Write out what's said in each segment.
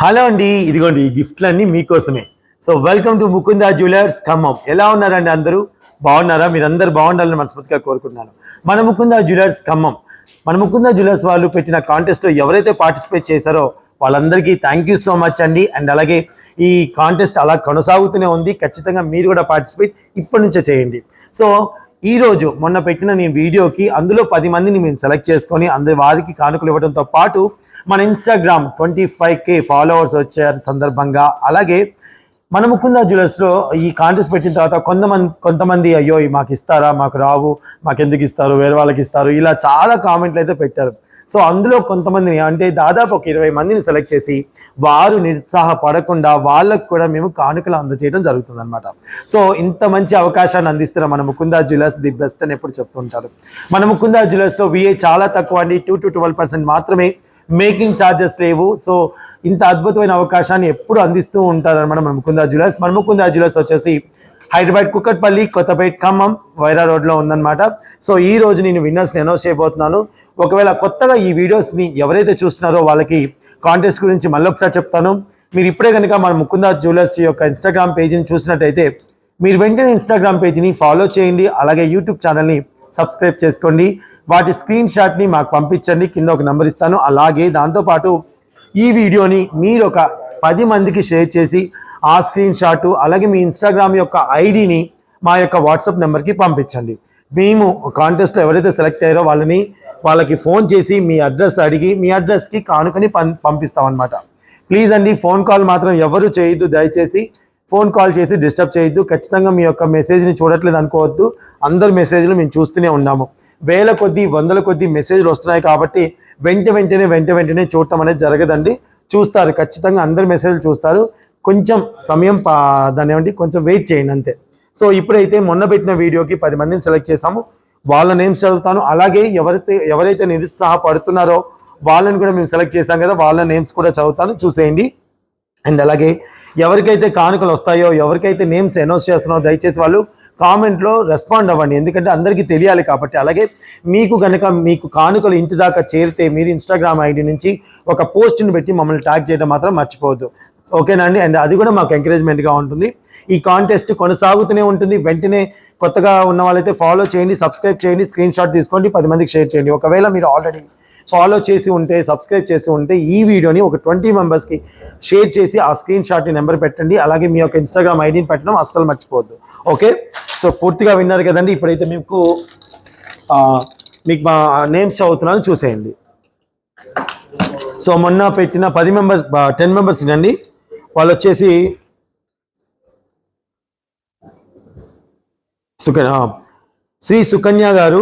Hello అండి ఇదిగోండి ఈ గిఫ్ట్లన్నీ మీకోసమే. So welcome to Mukunda jewellers Khammam. ఎలా ఉన్నారండి అందరూ? బాగున్నారా? మీరందరూ బాగుండాలని మనస్ఫూర్తిగా కోరుకుంటున్నాను. మన ముకుందా జ్యువెలర్స్ ఖమ్మం. మన ముకుందా జ్యువెలర్స్ వాళ్ళు పెట్టిన కాంటెస్ట్లో ఎవరైతే పార్టిసిపేట్ చేశారో వాళ్ళందరికీ థ్యాంక్ యూ సో మచ్ అండి. అండ్ అలాగే ఈ కాంటెస్ట్ అలా కొనసాగుతూనే ఉంది. ఖచ్చితంగా మీరు కూడా పార్టిసిపేట్ ఇప్పటి నుంచే చేయండి. సో ఈ రోజు మొన్న పెట్టిన నేను వీడియోకి అందులో పది మందిని మేము సెలెక్ట్ చేసుకొని అందరి వారికి కానుకలు ఇవ్వడంతో పాటు మన Instagram twenty five K followers వచ్చారు సందర్భంగా అలాగే మన ముకుందా జ్యువెలర్స్లో ఈ కాంటెస్ట్ పెట్టిన తర్వాత కొంతమంది కొంతమంది అయ్యో మాకు ఇస్తారా మాకు రావు మాకు ఎందుకు ఇస్తారు వేరే వాళ్ళకి ఇస్తారు ఇలా చాలా కామెంట్లు అయితే పెట్టారు. సో అందులో కొంతమందిని అంటే దాదాపు ఒక ఇరవై మందిని సెలెక్ట్ చేసి వారు నిరుత్సాహపడకుండా వాళ్ళకు కూడా మేము కానుకలు అందజేయడం జరుగుతుంది అనమాట సో ఇంత మంచి అవకాశాన్ని అందిస్తున్న మన ముకుందా జ్యువెలర్స్ ది బెస్ట్ అని ఎప్పుడు చెప్తుంటారు. మన ముకుందా జ్యువెలర్స్లో విఏ చాలా తక్కువ అండి. టూ టు ట్వెల్వ్ పర్సెంట్ మాత్రమే. మేకింగ్ ఛార్జెస్ లేవు. సో ఇంత అద్భుతమైన అవకాశాన్ని ఎప్పుడు అందిస్తూ ఉంటారనమాట మన ముకుందా జ్యువెలర్స్. మన ముకుందా జ్యువెలర్స్ వచ్చేసి హైదరాబాద్ కుక్కట్పల్లి కొత్తపేట్ ఖమ్మం వైరా రోడ్లో ఉందన్నమాట. సో ఈ రోజు నేను విన్నర్స్ని అనౌన్స్ చేయబోతున్నాను. ఒకవేళ కొత్తగా ఈ వీడియోస్ని ఎవరైతే చూస్తున్నారో వాళ్ళకి కాంటెస్ట్ గురించి మళ్ళీ ఒకసారి చెప్తాను. మీరు ఇప్పుడే కనుక మన ముకుందా జ్యువెలర్స్ యొక్క ఇన్స్టాగ్రామ్ పేజీని చూసినట్టయితే మీరు వెంటనే ఇన్స్టాగ్రామ్ పేజీని ఫాలో చేయండి. అలాగే యూట్యూబ్ ఛానల్ని సబ్స్క్రైబ్ చేసుకోండి. వాటి స్క్రీన్ షాట్ని మాకు పంపించండి. కింద ఒక నెంబర్ ఇస్తాను. అలాగే దాంతోపాటు ఈ వీడియోని మీరు ఒక పది మందికి షేర్ చేసి ఆ స్క్రీన్ షాట్ అలాగే మీ ఇన్స్టాగ్రామ్ యొక్క ఐడిని మా యొక్క వాట్సాప్ నెంబర్కి పంపించండి. మేము కాంటెస్ట్లో ఎవరైతే సెలెక్ట్ అయ్యారో వాళ్ళని వాళ్ళకి ఫోన్ చేసి మీ అడ్రస్ అడిగి మీ అడ్రస్కి కానుకని పం పంపిస్తామన్నమాట. ప్లీజ్ అండి ఫోన్ కాల్ మాత్రం ఎవరు చేయొద్దు. దయచేసి ఫోన్ కాల్ చేసి డిస్టర్బ్ చేయొద్దు ఖచ్చితంగా మీ యొక్క మెసేజ్ని చూడట్లేదు అనుకోవద్దు. అందరు మెసేజ్లు మేము చూస్తూనే ఉన్నాము. వేల కొద్దీ వందల కొద్దీ మెసేజ్లు వస్తున్నాయి కాబట్టి వెంట వెంటనే వెంట వెంటనే చూడటం అనేది జరగదండి. చూస్తారు ఖచ్చితంగా అందరు మెసేజ్లు చూస్తారు. కొంచెం సమయం పా దాన్ని కొంచెం వెయిట్ చేయండి అంతే. సో ఇప్పుడైతే మొన్న పెట్టిన వీడియోకి పది మందిని సెలెక్ట్ చేసాము వాళ్ళ నేమ్స్ చదువుతాను. అలాగే ఎవరైతే ఎవరైతే నిరుత్సాహపడుతున్నారో వాళ్ళని కూడా మేము సెలెక్ట్ చేస్తాం కదా వాళ్ళ నేమ్స్ కూడా చదువుతాను. చూసేయండి. అండ్ అలాగే ఎవరికైతే కానుకలు వస్తాయో ఎవరికైతే నేమ్స్ అనౌన్స్ చేస్తున్నారో దయచేసి వాళ్ళు కామెంట్లో రెస్పాండ్ అవ్వండి. ఎందుకంటే అందరికీ తెలియాలి కాబట్టి. అలాగే మీకు కనుక మీకు కానుకలు ఇంటి దాకా చేరితే మీరు ఇన్స్టాగ్రామ్ ఐడి నుంచి ఒక పోస్ట్ని పెట్టి మమ్మల్ని ట్యాగ్ చేయడం మాత్రం మర్చిపోవద్దు. ఓకేనా అండి? అండ్ అది కూడా మాకు ఎంకరేజ్మెంట్గా ఉంటుంది. ఈ కాంటెస్ట్ కొనసాగుతూనే ఉంటుంది. వెంటనే కొత్తగా ఉన్న వాళ్ళైతే ఫాలో చేయండి సబ్స్క్రైబ్ చేయండి స్క్రీన్ షాట్ తీసుకోండి పది మందికి షేర్ చేయండి. ఒకవేళ మీరు ఆల్రెడీ ఫాలో చేసి ఉంటే సబ్స్క్రైబ్ చేసి ఉంటే ఈ వీడియోని ఒక ట్వంటీ మెంబర్స్కి షేర్ చేసి ఆ స్క్రీన్ షాట్ని నెంబర్ పెట్టండి. అలాగే మీ యొక్క ఇన్స్టాగ్రామ్ ఐడిని పెట్టడం అస్సలు మర్చిపోవద్దు. ఓకే? సో పూర్తిగా విన్నారు కదండి. ఇప్పుడైతే మీకు మీకు మా నేమ్స్ చదువుతున్నాను చూసేయండి. సో మొన్న పెట్టిన పది మెంబర్స్ టెన్ మెంబర్స్ అండి వాళ్ళు వచ్చేసి సుకన్య శ్రీ సుకన్య గారు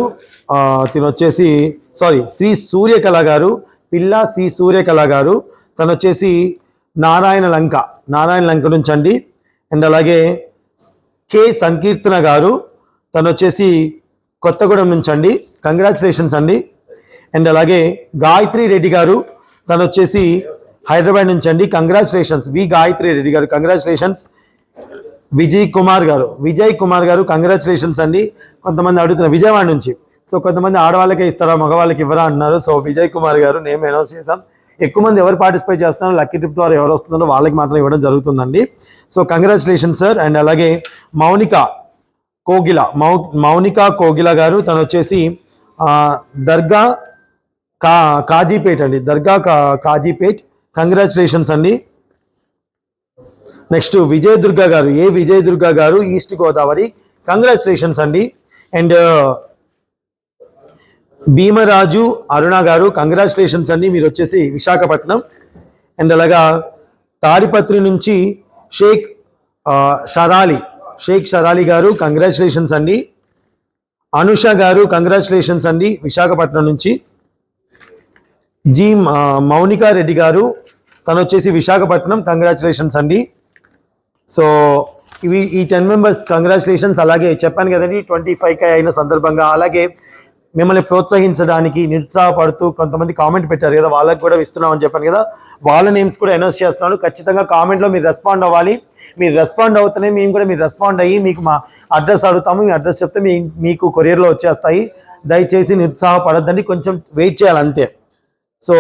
తిను వచ్చేసి సారీ శ్రీ సూర్యకళ గారు పిల్ల శ్రీ సూర్యకళ గారు తను వచ్చేసి నారాయణ లంక నారాయణ లంక నుంచి అండి అండ్ అలాగే కె సంకీర్తన గారు తను వచ్చేసి కొత్తగూడెం నుంచి అండి కంగ్రాచులేషన్స్ అండి. అండ్ అలాగే గాయత్రి రెడ్డి గారు తను వచ్చేసి హైదరాబాద్ నుంచి అండి కంగ్రాచులేషన్స్ వి గాయత్రి రెడ్డి గారు కంగ్రాచులేషన్స్ విజయ్ కుమార్ గారు విజయ్ కుమార్ గారు కంగ్రాచులేషన్స్ అండి. కొంతమంది అడుగుతున్నారు విజయవాడ నుంచి. సో కొంతమంది ఆడవాళ్ళకే ఇస్తారా మగవాళ్ళకి ఇవ్వరా అంటున్నారు సో విజయ్ కుమార్ గారు నేమ్ అనౌన్స్ చేశాం. ఎక్కువ మంది ఎవరు పార్టిసిపేట్ చేస్తున్నారో లక్కీ ట్రిప్ ద్వారా ఎవరు వస్తున్నారో వాళ్ళకి మాత్రం ఇవ్వడం జరుగుతుందండి. సో కంగ్రాచులేషన్ సార్ అండ్ అలాగే మౌనిక కోగిల మౌ మౌనిక కోగిల గారు తను వచ్చేసి దర్గా కా కాజీపేట్ అండి. దర్గా కా కాజీపేట్. కంగ్రాచులేషన్స్ అండి. నెక్స్ట్ విజయ దుర్గా గారు. ఏ విజయ దుర్గా గారు? ఈస్ట్ గోదావరి కంగ్రాచులేషన్స్ అండి. అండ్ భీమరాజు అరుణ గారు కంగ్రాచులేషన్స్ అండి. మీరు వచ్చేసి విశాఖపట్నం. అండ్ అలాగా తాడిపత్రి నుంచి షేక్ షరాలి షేక్ షరాలి గారు కంగ్రాచులేషన్స్ అండి. అనుష గారు కంగ్రాచులేషన్స్ అండి విశాఖపట్నం నుంచి. జి మౌనికా రెడ్డి గారు తను వచ్చేసి విశాఖపట్నం కంగ్రాచులేషన్స్ అండి. సో ఇవి ఈ టెన్ మెంబర్స్ కంగ్రాచులేషన్స్ అలాగే చెప్పాను కదండి ట్వంటీ ఫైవ్ కే అయిన సందర్భంగా. అలాగే మిమ్మల్ని ప్రోత్సహించడానికి నిరుత్సాహపడుతూ కొంతమంది కామెంట్ పెట్టారు కదా వాళ్ళకి కూడా ఇస్తున్నామని చెప్పాను కదా వాళ్ళ నేమ్స్ కూడా అనౌన్స్ చేస్తున్నాను. ఖచ్చితంగా కామెంట్లో మీరు రెస్పాండ్ అవ్వాలి. మీరు రెస్పాండ్ అవుతూనే మేము కూడా మీరు రెస్పాండ్ అయ్యి మీకు మా అడ్రస్ అడుగుతాము. మీ అడ్రస్ చెప్తే మీ మీకు కొరియర్లో వచ్చేస్తాయి. దయచేసి నిరుత్సాహపడద్దండి. కొంచెం వెయిట్ చేయాలి అంతే. సో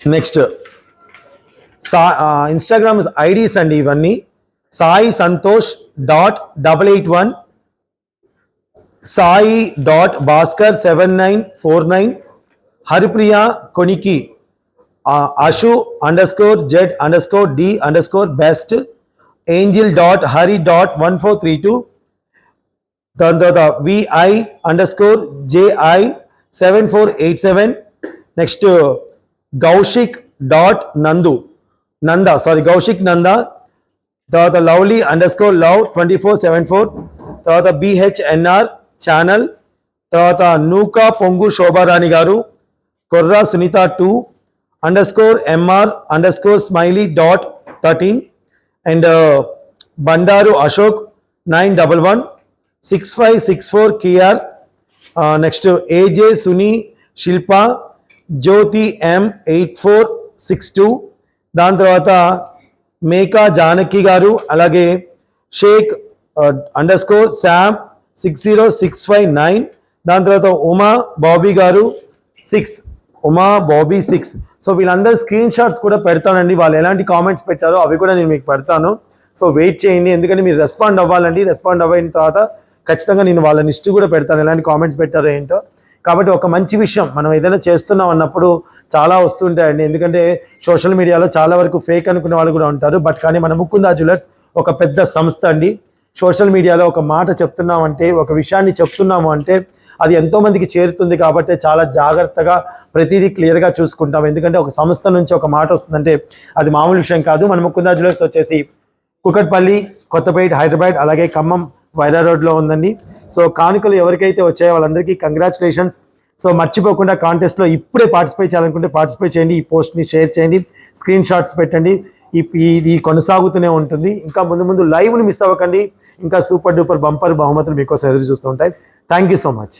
నెక్స్ట్ సా ఇన్స్టాగ్రామ్ ఐడీస్ అండి ఇవన్నీ. Sai Santosh dot double eight one Sai dot Bhaskar seven nine four nine Haripriya Koniki Ashu underscore Z underscore D underscore best angel dot Hari dot one four three two దాని తర్వాత VI underscore JI seven four eight seven next Gaushik dot Nandu Nanda sorry Gaushik Nanda తర్వాత lovely underscore love twenty four seven four తర్వాత BHNR channel. తర్వాత Nuka Pongu Shobharani garu Korra Sunitha two underscore MR underscore smiley dot thirteen and uh, Bandaru Ashok nine double one six five six four KR uh, next AJ Suni Shilpa Jyothi M eight four six two దాని తర్వాత మేకా జానకి గారు అలాగే Shaik uh, underscore Sam six zero six five nine. దాని తర్వాత Uma Bobby garu six. Uma Bobby six. So వీళ్ళందరూ screenshots కూడా పెడతానండి. వాళ్ళు ఎలాంటి కామెంట్స్ పెట్టారో అవి కూడా నేను మీకు పెడతాను. సో వెయిట్ చేయండి. ఎందుకంటే మీరు రెస్పాండ్ అవ్వాలండి. రెస్పాండ్ అవ్వైన తర్వాత ఖచ్చితంగా నేను వాళ్ళ లిస్ట్ కూడా పెడతాను. ఎలాంటి కామెంట్స్ పెట్టారో ఏంటో. కాబట్టి ఒక మంచి విషయం మనం ఏదైనా చేస్తున్నాం అన్నప్పుడు చాలా వస్తుంటాయండి. ఎందుకంటే సోషల్ మీడియాలో చాలా వరకు ఫేక్ అనుకునే వాళ్ళు కూడా ఉంటారు. బట్ కానీ మన ముకుందా జ్యువెలర్స్ ఒక పెద్ద సంస్థ అండి. సోషల్ మీడియాలో ఒక మాట చెప్తున్నామంటే ఒక విషయాన్ని చెప్తున్నాము అంటే అది ఎంతో మందికి చేరుతుంది కాబట్టి చాలా జాగ్రత్తగా ప్రతిదీ క్లియర్గా చూసుకుంటాం. ఎందుకంటే ఒక సంస్థ నుంచి ఒక మాట వస్తుందంటే అది మామూలు విషయం కాదు. మన ముకుందా జ్యువెలర్స్ వచ్చేసి కుకట్పల్లి కొత్తపేట హైదరాబాద్ అలాగే ఖమ్మం వైరా రోడ్లో ఉందండి. సో కానుకలు ఎవరికైతే వచ్చాయో వాళ్ళందరికీ కంగ్రాచులేషన్స్. సో మర్చిపోకుండా కాంటెస్ట్లో ఇప్పుడే పార్టిసిపేట్ చేయాలనుకుంటే పార్టిసిపేట్ చేయండి. ఈ పోస్ట్ని షేర్ చేయండి. స్క్రీన్ షాట్స్ పెట్టండి. ఇది కొనసాగుతూనే ఉంటుంది. ఇంకా ముందు ముందు లైవ్ని మిస్ అవ్వకండి. ఇంకా సూపర్ డూపర్ బంపర్ బహుమతులు మీకోసం ఎదురు చూస్తూ ఉంటాయి. Thank you so much.